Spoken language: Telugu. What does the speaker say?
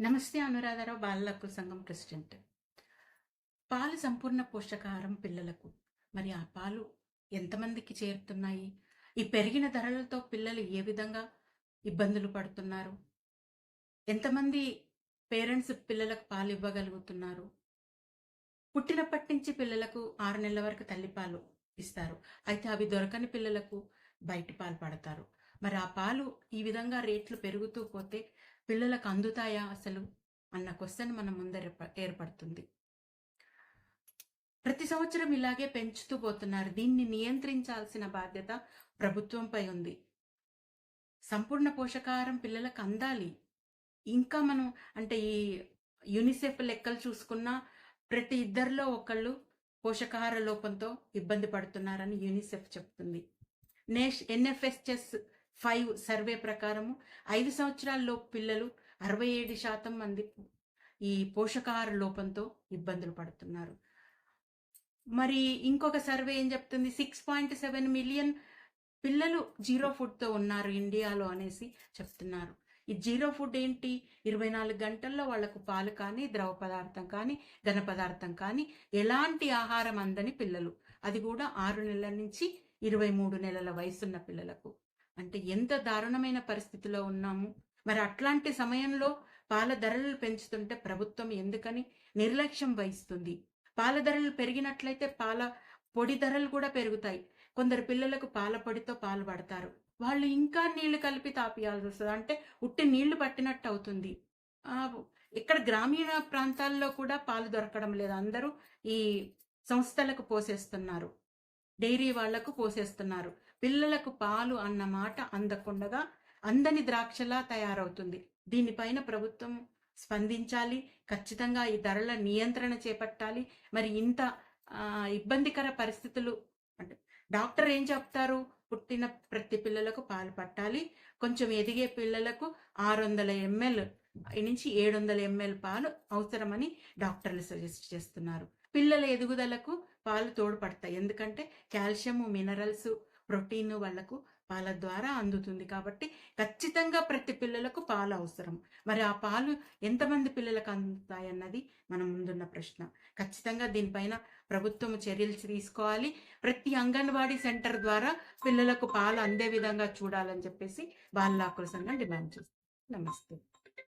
నమస్తే అనురాధారావు బాలల హక్కుల సంఘం ప్రెసిడెంట్. పాలు సంపూర్ణ పోషకాహారం పిల్లలకు. మరి ఆ పాలు ఎంతమందికి చేరుతున్నాయి? ఈ పెరిగిన ధరలతో పిల్లలు ఏ విధంగా ఇబ్బందులు పడుతున్నారు? ఎంతమంది పేరెంట్స్ పిల్లలకు పాలు ఇవ్వగలుగుతున్నారు? పుట్టినప్పటి నుంచి పిల్లలకు ఆరు నెలల వరకు తల్లిపాలు ఇస్తారు. అయితే అవి దొరకని పిల్లలకు బయట పాలు పడతారు. మరి ఆ పాలు ఈ విధంగా రేట్లు పెరుగుతూ పోతే పిల్లలకు అందుతాయా అసలు? అన్న క్వశ్చన్ మన ముందర ఏర్పడుతుంది. ప్రతి సంవత్సరం ఇలాగే పెంచుతూ పోతున్నారు. దీన్ని నియంత్రించాల్సిన బాధ్యత ప్రభుత్వంపై ఉంది. సంపూర్ణ పోషకాహారం పిల్లలకు అందాలి. ఇంకా మనం అంటే ఈ యునిసెఫ్ లెక్కలు చూసుకున్నా ప్రతి ఇద్దరిలో ఒకళ్ళు పోషకాహార లోపంతో ఇబ్బంది పడుతున్నారని యూనిసెఫ్ చెప్తుంది. నేష్ ఎన్ఎఫ్ఎస్ఎస్ ఫైవ్ సర్వే ప్రకారము ఐదు సంవత్సరాల్లో పిల్లలు అరవై ఏడు శాతం మంది ఈ పోషకాహార లోపంతో ఇబ్బందులు పడుతున్నారు. మరి ఇంకొక సర్వే ఏం చెప్తుంది? సిక్స్ పాయింట్ సెవెన్ మిలియన్ పిల్లలు జీరో ఫుడ్తో ఉన్నారు ఇండియాలో అనేసి చెప్తున్నారు. ఈ జీరో ఫుడ్ ఏంటి? ఇరవై నాలుగు గంటల్లో వాళ్ళకు పాలు కానీ ద్రవ పదార్థం కానీ ఘన పదార్థం కానీ ఎలాంటి ఆహారం అందని పిల్లలు. అది కూడా ఆరు నెలల నుంచి ఇరవై మూడు నెలల వయసున్న పిల్లలకు. అంటే ఎంత దారుణమైన పరిస్థితిలో ఉన్నాము? మరి అట్లాంటి సమయంలో పాల ధరలు పెంచుతుంటే ప్రభుత్వం ఎందుకని నిర్లక్ష్యం వహిస్తుంది? పాల ధరలు పెరిగినట్లయితే పాల పొడి ధరలు కూడా పెరుగుతాయి. కొందరు పిల్లలకు పాల పొడితో పాలు పడతారు. వాళ్ళు ఇంకా నీళ్ళు కలిపి తాపియాల్సి వస్తుంది. అంటే ఉట్టి నీళ్ళు పట్టినట్టు అవుతుంది. ఇక్కడ గ్రామీణ ప్రాంతాల్లో కూడా పాలు దొరకడం లేదు. అందరూ ఈ సంస్థలకు పోసేస్తున్నారు. డైరీ వాళ్ళకు పోసేస్తున్నారు. పిల్లలకు పాలు అన్న మాట అందకుండగా అందని ద్రాక్షలా తయారవుతుంది. దీనిపైన ప్రభుత్వం స్పందించాలి. ఖచ్చితంగా ఈ ధరల నియంత్రణ చేపట్టాలి. మరి ఇంత ఇబ్బందికర పరిస్థితులు అంటే డాక్టర్ ఏం చెప్తారు? పుట్టిన ప్రతి పిల్లలకు పాలు పట్టాలి. కొంచెం ఎదిగే పిల్లలకు ఆరు వందల ఎంఎల్ నుంచి ఏడు వందల ఎంఎల్ పాలు అవసరమని డాక్టర్లు సజెస్ట్ చేస్తున్నారు. పిల్లల ఎదుగుదలకు పాలు తోడ్పడతాయి. ఎందుకంటే కాల్షియము మినరల్స్ ప్రోటీన్ వాళ్ళకు పాల ద్వారా అందుతుంది కాబట్టి ఖచ్చితంగా ప్రతి పిల్లలకు పాలు అవసరం. మరి ఆ పాలు ఎంతమంది పిల్లలకు అందుతాయన్నది మన ముందున్న ప్రశ్న. ఖచ్చితంగా దీనిపైన ప్రభుత్వం చర్యలు తీసుకోవాలి. ప్రతి అంగన్వాడీ సెంటర్ ద్వారా పిల్లలకు పాలు అందే విధంగా చూడాలని చెప్పేసి బాల సంఘం డిమాండ్ చేస్తాం నమస్తే.